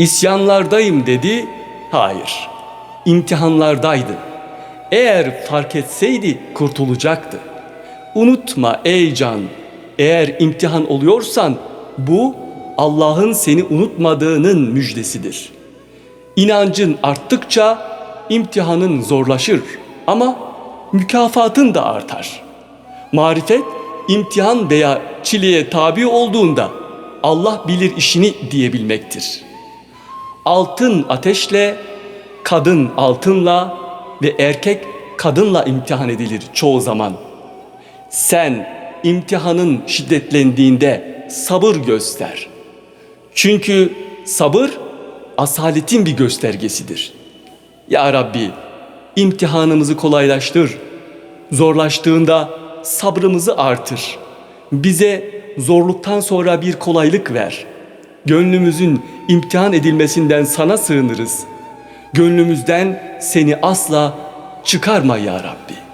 İsyanlardayım dedi. Hayır. İmtihanlardaydı. Eğer fark etseydi kurtulacaktı. Unutma ey can, eğer imtihan oluyorsan bu Allah'ın seni unutmadığının müjdesidir. İnancın arttıkça imtihanın zorlaşır ama mükafatın da artar. Marifet imtihan veya çileye tabi olduğunda Allah bilir işini diyebilmektir. Altın ateşle, kadın altınla ve erkek kadınla imtihan edilir çoğu zaman. Sen imtihanın şiddetlendiğinde sabır göster. Çünkü sabır asaletin bir göstergesidir. Ya Rabbi imtihanımızı kolaylaştır. Zorlaştığında sabrımızı artır. Bize zorluktan sonra bir kolaylık ver. Gönlümüzün imtihan edilmesinden sana sığınırız. Gönlümüzden seni asla çıkarma ya Rabbi.